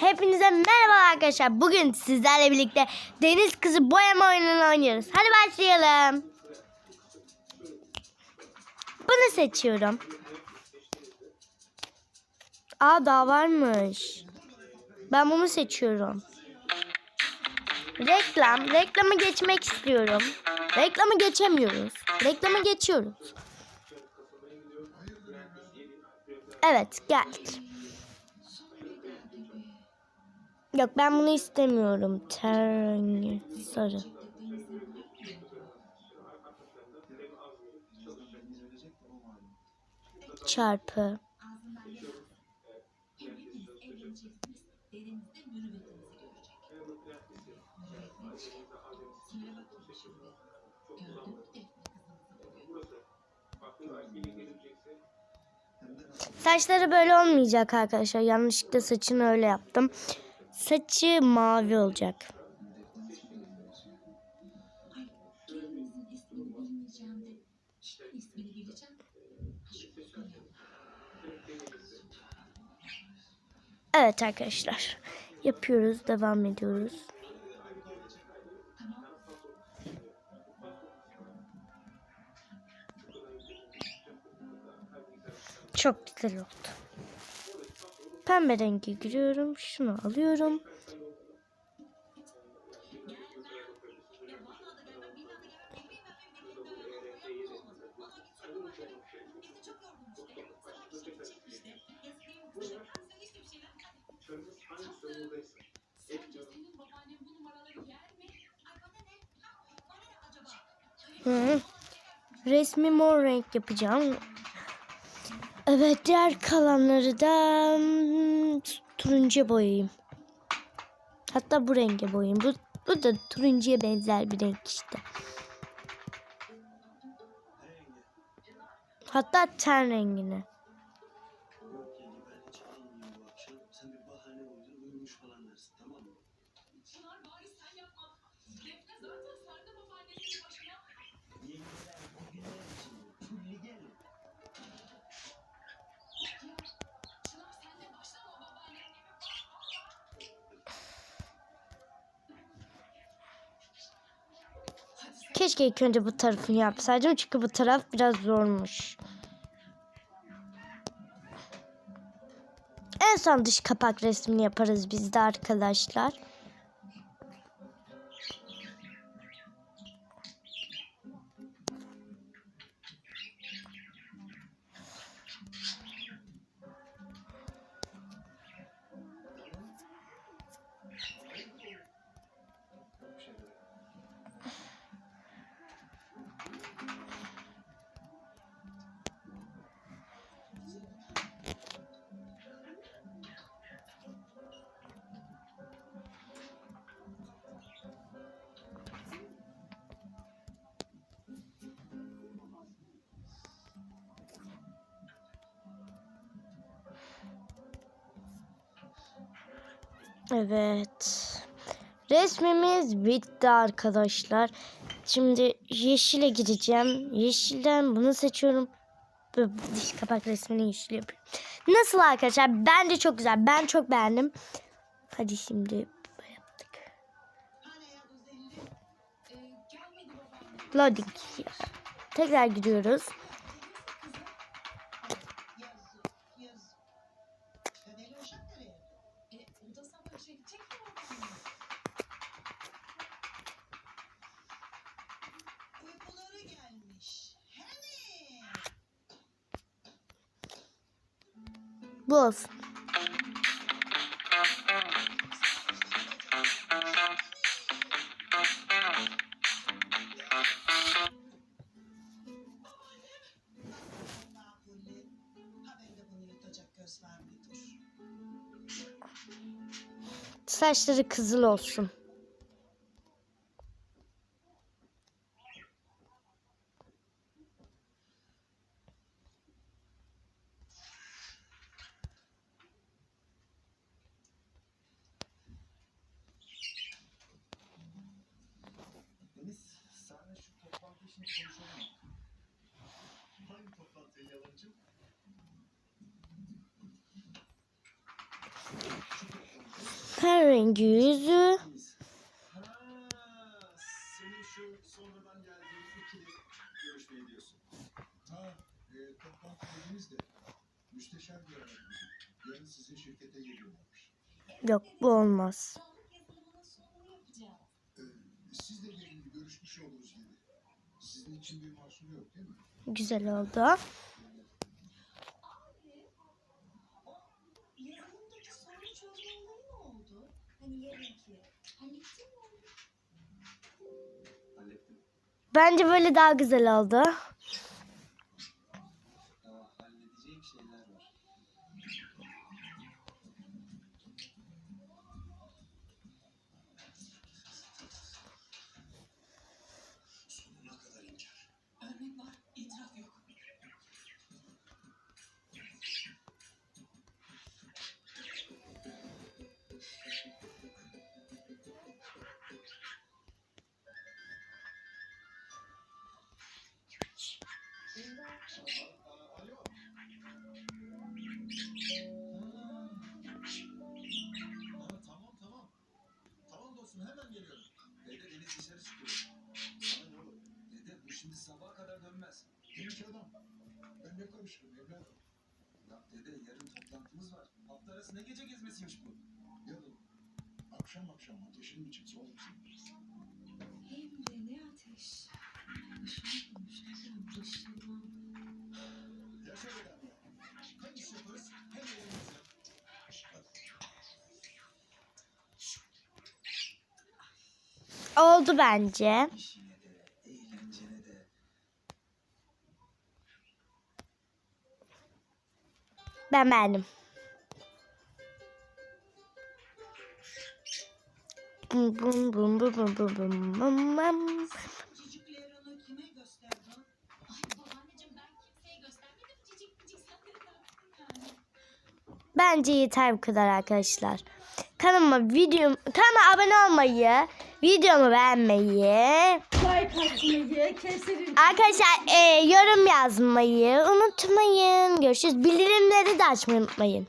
Hepinize merhaba arkadaşlar. Bugün sizlerle birlikte Deniz Kızı boyama oyununu oynuyoruz. Hadi başlayalım. Bunu seçiyorum. Aa daha varmış. Ben bunu seçiyorum. Reklam. Reklamı geçmek istiyorum. Reklamı geçemiyoruz. Reklamı geçiyoruz. Evet geldik. Yok ben bunu istemiyorum. Ten sarı. Çarpı. Saçları böyle olmayacak arkadaşlar. Yanlışlıkla saçını öyle yaptım. Saçı mavi olacak. Evet arkadaşlar. Yapıyoruz. Devam ediyoruz. Çok güzel oldu. Pembe rengi giriyorum. Şunu alıyorum. Hı. Resmi mor renk yapacağım. Evet diğer kalanları da hmm, turuncuya boyayayım. Hatta bu renge boyayayım. Bu, bu da turuncuya benzer bir renk işte. Hatta ten rengine. Keşke ilk önce bu tarafını yapsaydım çünkü bu taraf biraz zormuş. En son dış kapak resmini yaparız biz de arkadaşlar. Evet. Resmimiz bitti arkadaşlar. Şimdi yeşile gireceğim. Yeşilden bunu seçiyorum. Diş kapak resmini yeşil yapıyorum. Nasıl arkadaşlar? Bence çok güzel. Ben çok beğendim. Hadi şimdi yaptık. Loading. Tekrar gidiyoruz. Uykuları gelmiş. Hele. Bu olsun. Göz mıdır? Saçları kızıl olsun. Şirkete geliyorlarmış. Yok bu olmaz. E, sizle gelin görüşmüş oluruz. Sizin için bir mahsur yok değil mi? Güzel oldu. Bence böyle daha güzel oldu. Genç adam. Ben ne karışırım evladım? Ya dede yarın toplantımız var. Hafta arası ne gece gezmesiymiş bu? Yarın akşam akşam ateşin mi çıksa oğlum? Hem de ne ateş. Başım konuştuklarım başımdan. Yaşa beraber. Hem iş yaparız hem eğleniriz ya. Oldu bence. İşine de, eğlencene de. Ben beğendim. Bum bum bum bum bum bum bum bum bum. Bence yeter bu kadar arkadaşlar. Kanalıma videom kanalıma abone olmayı, videomu beğenmeyi, Like atmayı, keserin arkadaşlar e, yorum yazmayı unutmayın. Görüşürüz. Bildirimleri de açmayı unutmayın.